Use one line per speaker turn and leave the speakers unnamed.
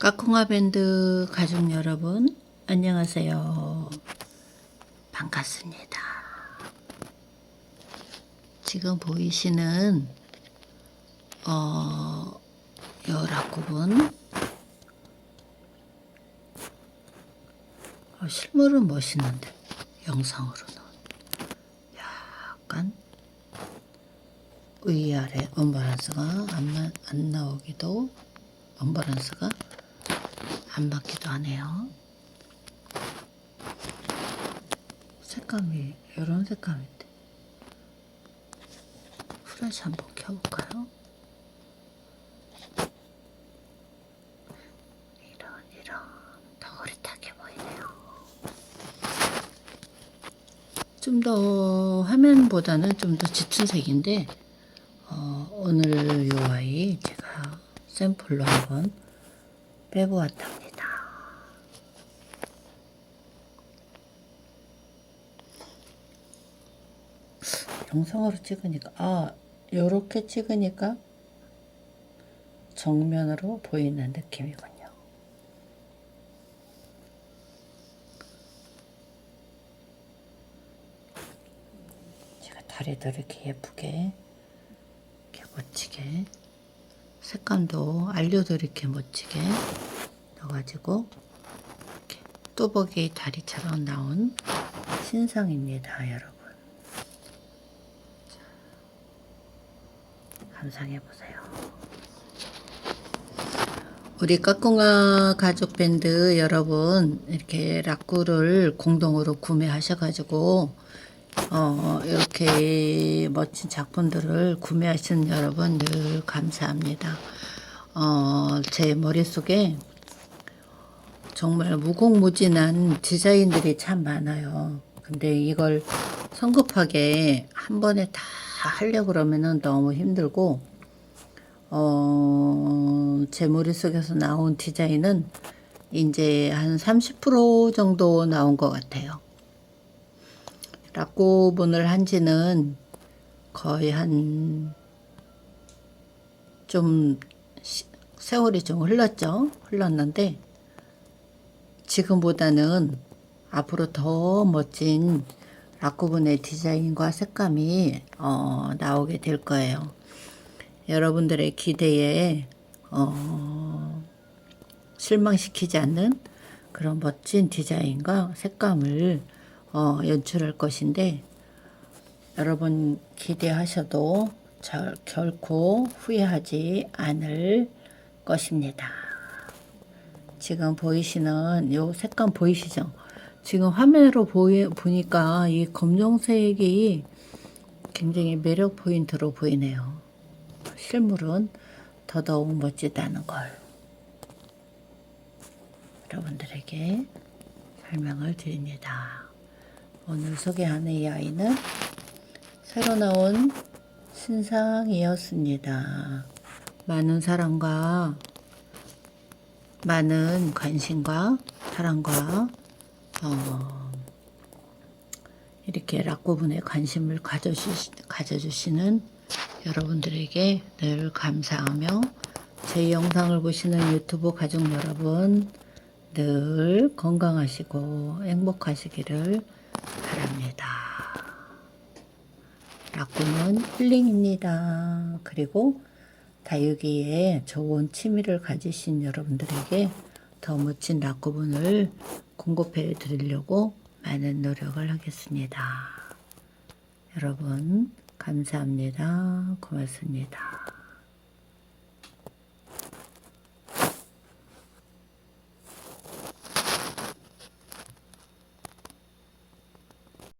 까꿍아 밴드 가족 여러분 안녕하세요. 반갑습니다. 지금 보이시는 어, 요 라쿠분 어, 실물은 멋있는데 영상으로는 약간 위아래 언바란스가 안, 마- 안 나오기도 언바란스가 안 맞기도 하네요. 색감이 이런 색감인데 후레쉬 한번 켜볼까요? 이런 이런 더 흐릿하게 보이네요. 좀 더 화면보다는 좀 더 짙은 색인데 어, 오늘 요 아이 제가 샘플로 한번 빼보았답니다. 영상으로 찍으니까 아 요렇게 찍으니까 정면으로 보이는 느낌이군요. 제가 다리도 이렇게 예쁘게 이렇게 멋지게 색감도 알료도 이렇게 멋지게 넣어가지고 이렇게 뚜벅이 다리처럼 나온 신상입니다, 여러분. 자, 감상해 보세요. 우리 까꿍아 가족 밴드 여러분 이렇게 락구를 공동으로 구매하셔가지고 어, 이렇게 멋진 작품들을 구매하시는 여러분 늘 감사합니다. 어, 제 머릿속에 정말 무궁무진한 디자인들이 참 많아요. 근데 이걸 성급하게 한 번에 다 하려고 그러면은 너무 힘들고, 어, 제 머릿속에서 나온 디자인은 이제 한 30% 정도 나온 것 같아요. 락고분을 한 지는 거의 한 좀 세월이 좀 흘렀죠. 흘렀는데 지금보다는 앞으로 더 멋진 락고분의 디자인과 색감이 어, 나오게 될 거예요. 여러분들의 기대에 어, 실망시키지 않는 그런 멋진 디자인과 색감을 어, 연출할 것인데 여러분 기대하셔도 절, 결코 후회하지 않을 것입니다. 지금 보이시는 요 색감 보이시죠? 지금 화면으로 보이, 보니까 이 검정색이 굉장히 매력 포인트로 보이네요. 실물은 더더욱 멋지다는 걸 여러분들에게 설명을 드립니다. 오늘 소개하는 이 아이는 새로 나온 신상이었습니다. 많은 사랑과 많은 관심과 사랑과 어, 이렇게 락고분에 관심을 가져주시, 가져주시는 여러분들에게 늘 감사하며 제 영상을 보시는 유튜브 가족 여러분 늘 건강하시고 행복하시기를 바랍니다. 락구는 힐링입니다. 그리고 다육이에 좋은 취미를 가지신 여러분들에게 더 멋진 락구분을 공급해 드리려고 많은 노력을 하겠습니다. 여러분, 감사합니다. 고맙습니다.